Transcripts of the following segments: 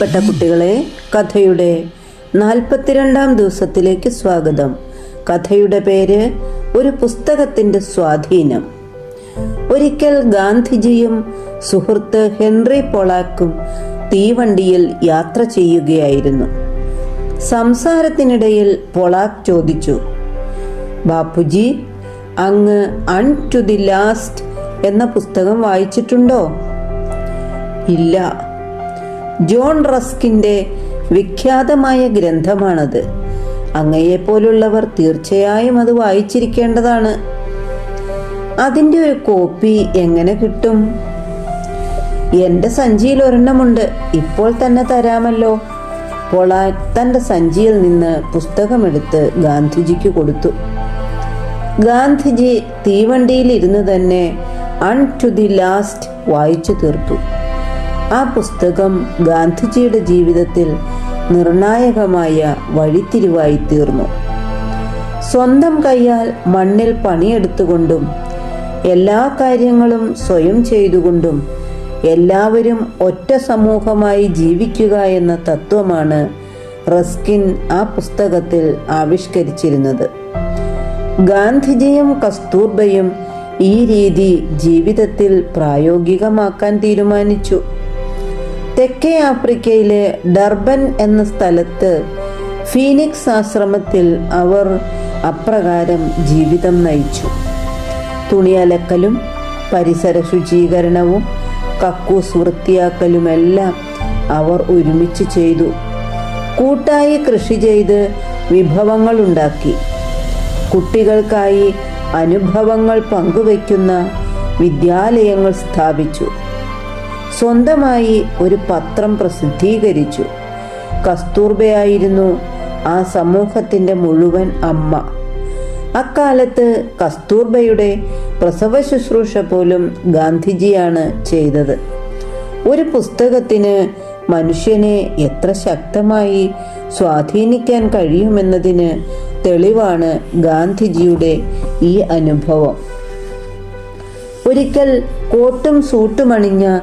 പ്രിയപ്പെട്ട കുട്ടികളെ കഥയുടെ നാൽപ്പത്തിരണ്ടാം ദിവസത്തിലേക്ക് സ്വാഗതം. കഥയുടെ പേര് ഒരു പുസ്തകത്തിന്റെ സ്വാധീനം. ഒരിക്കൽ ഗാന്ധിജിയും സുഹൃത്ത് ഹെൻറി പൊളാക്കും തീവണ്ടിയിൽ യാത്ര ചെയ്യുകയായിരുന്നു. സംസാരത്തിനിടയിൽ പൊളാക്ക് ചോദിച്ചു ബാപ്പുജി അങ്ങ് അൺ ടു ദി ലാസ്റ്റ് എന്ന പുസ്തകം വായിച്ചിട്ടുണ്ടോ? ഇല്ല. ജോൺ റസ്കിന്റെ വിഖ്യാതമായ ഗ്രന്ഥമാണത്. അങ്ങയെപ്പോലുള്ളവർ തീർച്ചയായും അത് വായിച്ചിരിക്കേണ്ടതാണ്. അതിന്റെ ഒരു കോപ്പി എങ്ങനെ കിട്ടും? എന്റെ സഞ്ചിയിൽ ഒരെണ്ണമുണ്ട്. ഇപ്പോൾ തന്നെ തരാമല്ലോ. പൊളാൻ തന്റെ സഞ്ചിയിൽ നിന്ന് പുസ്തകമെടുത്ത് ഗാന്ധിജിക്ക് കൊടുത്തു. ഗാന്ധിജി തീവണ്ടിയിൽ ഇരുന്ന് തന്നെ അൺ ടു ദി ലാസ്റ്റ് വായിച്ചു തീർത്തു. ആ പുസ്തകം ഗാന്ധിജിയുടെ ജീവിതത്തിൽ നിർണായകമായ വഴിത്തിരിവായി തീർന്നു. സ്വന്തം കൈയാൽ മണ്ണിൽ പണിയെടുത്തുകൊണ്ടും എല്ലാ കാര്യങ്ങളും സ്വയം ചെയ്തുകൊണ്ടും എല്ലാവരും ഒറ്റ സമൂഹമായി ജീവിക്കുക എന്ന തത്വമാണ് റസ്കിൻ ആ പുസ്തകത്തിൽ ആവിഷ്കരിച്ചിരുന്നത്. ഗാന്ധിജിയും കസ്തൂർബയും ഈ രീതി ജീവിതത്തിൽ പ്രായോഗികമാക്കാൻ തീരുമാനിച്ചു. തെക്കേ ആഫ്രിക്കയിലെ ഡർബൻ എന്ന സ്ഥലത്ത് ഫീനിക്സ് ആശ്രമത്തിൽ അവർ അപ്രകാരം ജീവിതം നയിച്ചു. തുണിയലക്കലും പരിസര ശുചീകരണവും കക്കൂസ് വൃത്തിയാക്കലുമെല്ലാം അവർ ഒരുമിച്ച് ചെയ്തു. കൂട്ടായി കൃഷി ചെയ്ത് വിഭവങ്ങൾ ഉണ്ടാക്കി കുട്ടികൾക്കായി അനുഭവങ്ങൾ പങ്കുവയ്ക്കുന്ന വിദ്യാലയങ്ങൾ സ്ഥാപിച്ചു. സ്വന്തമായി ഒരു പത്രം പ്രസിദ്ധീകരിച്ചു. കസ്തൂർബയായിരുന്നു ആ സമൂഹത്തിന്റെ മുഴുവൻ അമ്മ. അക്കാലത്ത് കസ്തൂർബയുടെ പ്രസവ ശുശ്രൂഷ പോലും ഗാന്ധിജിയാണ് ചെയ്തത്. ഒരു പുസ്തകത്തിന് മനുഷ്യനെ എത്ര ശക്തമായി സ്വാധീനിക്കാൻ കഴിയുമെന്നതിന് തെളിവാണ് ഗാന്ധിജിയുടെ ഈ അനുഭവം. ഒരിക്കൽ കോട്ടും സൂട്ടുമണിഞ്ഞ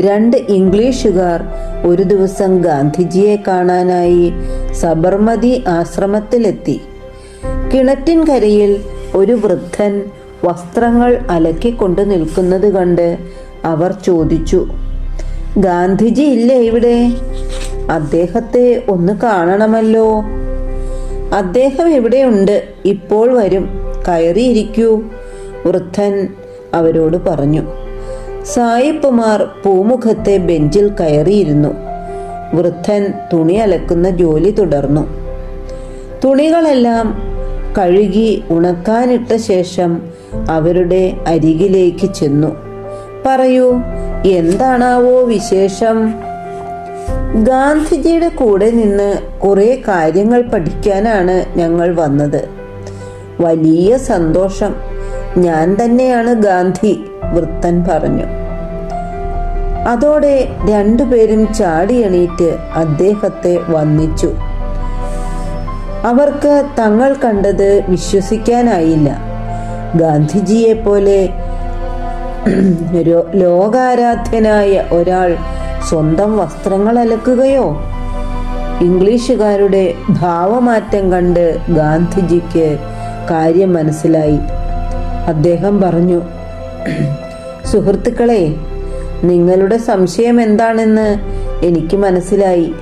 രണ്ട് ഇംഗ്ലീഷുകാർ ഒരു ദിവസം ഗാന്ധിജിയെ കാണാനായി സബർമതി ആശ്രമത്തിലെത്തി. കിണറ്റിൻകരയിൽ ഒരു വൃദ്ധൻ വസ്ത്രങ്ങൾ അലക്കിക്കൊണ്ട് നിൽക്കുന്നത് കണ്ട് അവർ ചോദിച്ചു ഗാന്ധിജി ഇല്ലേ ഇവിടെ? അദ്ദേഹത്തെ ഒന്ന് കാണണമല്ലോ. അദ്ദേഹം ഇവിടെയുണ്ട് ഇപ്പോൾ വരും. കയറിയിരിക്കൂ വൃദ്ധൻ അവരോട് പറഞ്ഞു. സായിപ്പുമാർ പൂമുഖത്തെ ബെഞ്ചിൽ കയറിയിരുന്നു. വൃദ്ധൻ തുണി അലക്കുന്ന ജോലി തുടർന്നു. തുണികളെല്ലാം കഴുകി ഉണക്കാനിട്ട ശേഷം അവരുടെ അരികിലേക്ക് ചെന്നു. പറയൂ എന്താണാവോ വിശേഷം? ഗാന്ധിജിയുടെ കൂടെ നിന്ന് കുറെ കാര്യങ്ങൾ പഠിക്കാനാണ് ഞങ്ങൾ വന്നത്. വലിയ സന്തോഷം. ഞാൻ തന്നെയാണ് ഗാന്ധി. വൃത്തൻ പറഞ്ഞു. അതോടെ രണ്ടുപേരും ചാടിയണീറ്റ് അദ്ദേഹത്തെ വന്നിച്ചു അവർക്ക് തങ്ങൾ കണ്ടത് വിശ്വസിക്കാനായില്ല. ഗാന്ധിജിയെ പോലെ ലോകാരാധ്യനായ ഒരാൾ സ്വന്തം വസ്ത്രങ്ങൾ അലക്കുകയോ? ഇംഗ്ലീഷുകാരുടെ ഭാവമാറ്റം കണ്ട് ഗാന്ധിജിക്ക് കാര്യം മനസ്സിലായി അദ്ദേഹം പറഞ്ഞു സുഹൃത്തുക്കളെ നിങ്ങളുടെ സംശയം എന്താണെന്ന് എനിക്ക് മനസ്സിലായി.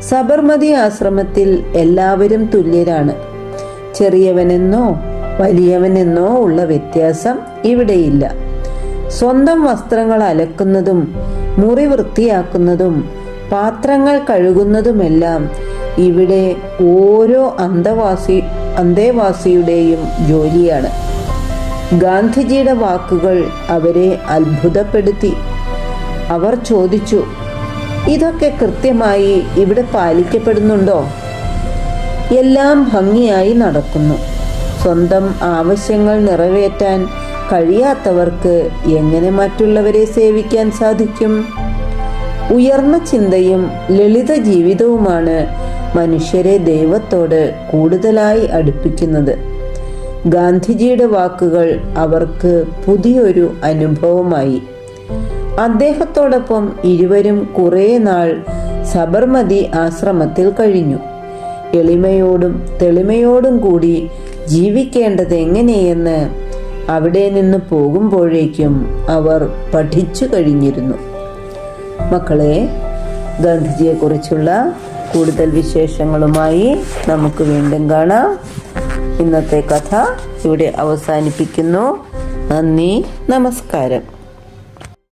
സബർമതി ആശ്രമത്തിൽ എല്ലാവരും തുല്യരാണ്. ചെറിയവനെന്നോ വലിയവനെന്നോ ഉള്ള വ്യത്യാസം ഇവിടെയില്ല. സ്വന്തം വസ്ത്രങ്ങൾ അലക്കുന്നതും മുറി വൃത്തിയാക്കുന്നതും പാത്രങ്ങൾ കഴുകുന്നതുമെല്ലാം ഇവിടെ ഓരോ അന്തവാസി അന്തേവാസിയുടെയും ജോലിയാണ്. ഗാന്ധിജിയുടെ വാക്കുകൾ അവരെ അത്ഭുതപ്പെടുത്തി. അവർ ചോദിച്ചു ഇതൊക്കെ കൃത്യമായി ഇവിടെ പാലിക്കപ്പെടുന്നുണ്ടോ? എല്ലാം ഭംഗിയായി നടക്കുന്നു. സ്വന്തം ആവശ്യങ്ങൾ നിറവേറ്റാൻ കഴിയാത്തവർക്ക് എങ്ങനെ മറ്റുള്ളവരെ സേവിക്കാൻ സാധിക്കും? ഉയർന്ന ചിന്തയും ലളിത ജീവിതവുമാണ് മനുഷ്യരെ ദൈവത്തോട് കൂടുതലായി അടുപ്പിക്കുന്നത്. ഗാന്ധിജിയുടെ വാക്കുകൾ അവർക്ക് പുതിയൊരു അനുഭവമായി. അദ്ദേഹത്തോടൊപ്പം ഇരുവരും കുറേ നാൾ സബർമതി ആശ്രമത്തിൽ കഴിഞ്ഞു. എളിമയോടും തെളിമയോടും കൂടി ജീവിക്കേണ്ടത് എങ്ങനെയെന്ന് അവിടെ നിന്ന് പോകുമ്പോഴേക്കും അവർ പഠിച്ചു കഴിഞ്ഞിരുന്നു. മക്കളെ ഗാന്ധിജിയെക്കുറിച്ചുള്ള കൂടുതൽ വിശേഷങ്ങളുമായി നമുക്ക് വീണ്ടും കാണാം. ഇന്നത്തെ കഥ ഇവിടെ അവസാനിപ്പിക്കുന്നു. നന്ദി നമസ്കാരം.